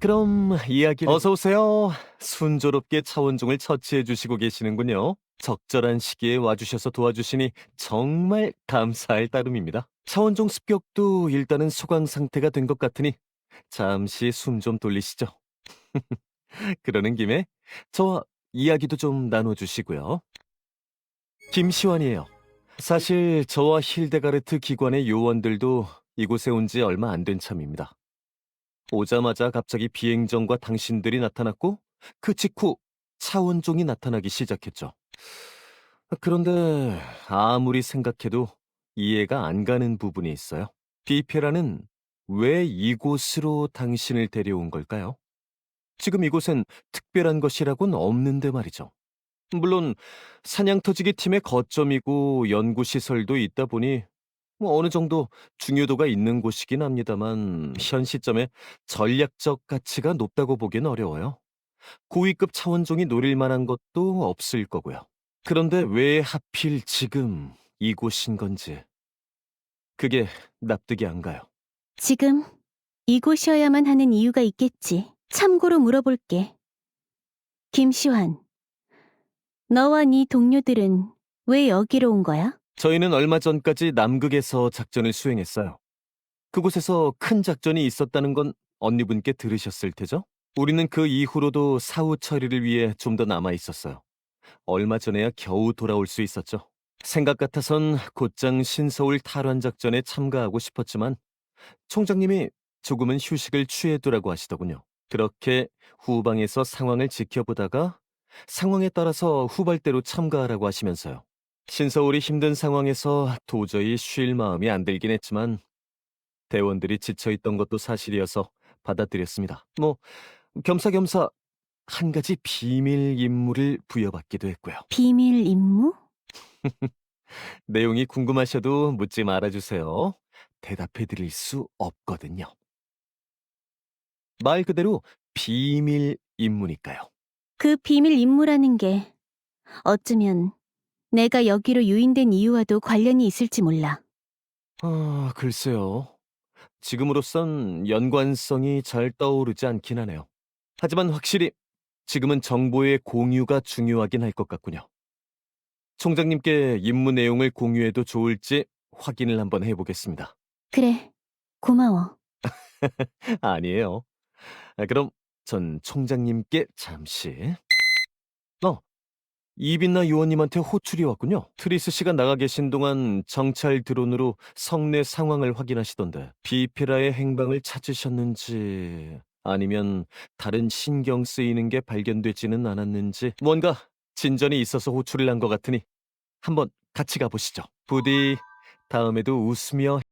그럼 이야기 어서 오세요. 순조롭게 차원종을 처치해 주시고 계시는군요. 적절한 시기에 와주셔서 도와주시니 정말 감사할 따름입니다. 차원종 습격도 일단은 소강 상태가 된 것 같으니 잠시 숨 좀 돌리시죠. 그러는 김에 저와 이야기도 좀 나눠주시고요. 김시환이에요. 사실 저와 힐데가르트 기관의 요원들도 이곳에 온 지 얼마 안 된 참입니다. 오자마자 갑자기 비행정과 당신들이 나타났고 그 직후 차원종이 나타나기 시작했죠. 그런데 아무리 생각해도 이해가 안 가는 부분이 있어요. 비페라는 왜 이곳으로 당신을 데려온 걸까요? 지금 이곳엔 특별한 것이라고는 없는데 말이죠. 물론 사냥터지기 팀의 거점이고 연구시설도 있다 보니 뭐 어느 정도 중요도가 있는 곳이긴 합니다만 현 시점에 전략적 가치가 높다고 보기는 어려워요. 고위급 차원종이 노릴 만한 것도 없을 거고요. 그런데 왜 하필 지금 이곳인 건지 그게 납득이 안 가요. 지금 이곳이어야만 하는 이유가 있겠지. 참고로 물어볼게. 김시환, 너와 네 동료들은 왜 여기로 온 거야? 저희는 얼마 전까지 남극에서 작전을 수행했어요. 그곳에서 큰 작전이 있었다는 건 언니분께 들으셨을 테죠? 우리는 그 이후로도 사후 처리를 위해 좀 더 남아 있었어요. 얼마 전에야 겨우 돌아올 수 있었죠. 생각 같아선 곧장 신서울 탈환 작전에 참가하고 싶었지만 총장님이 조금은 휴식을 취해두라고 하시더군요. 그렇게 후방에서 상황을 지켜보다가 상황에 따라서 후발대로 참가하라고 하시면서요. 신서울이 힘든 상황에서 도저히 쉴 마음이 안 들긴 했지만 대원들이 지쳐있던 것도 사실이어서 받아들였습니다. 뭐 겸사겸사 한 가지 비밀 임무를 부여받기도 했고요. 비밀 임무? 내용이 궁금하셔도 묻지 말아주세요. 대답해드릴 수 없거든요. 말 그대로 비밀 임무니까요. 그 비밀 임무라는 게 어쩌면 내가 여기로 유인된 이유와도 관련이 있을지 몰라. 아, 글쎄요. 지금으로선 연관성이 잘 떠오르지 않긴 하네요. 하지만 확실히 지금은 정보의 공유가 중요하긴 할 것 같군요. 총장님께 임무 내용을 공유해도 좋을지 확인을 한번 해보겠습니다. 그래, 고마워. 아니에요. 아, 그럼 전 총장님께 잠시. 어, 이빈나 요원님한테 호출이 왔군요. 트리스 씨가 나가 계신 동안 정찰 드론으로 성내 상황을 확인하시던데 비피라의 행방을 찾으셨는지 아니면 다른 신경 쓰이는 게 발견되지는 않았는지 뭔가 진전이 있어서 호출을 한 것 같으니 한번 같이 가보시죠. 부디 다음에도 웃으며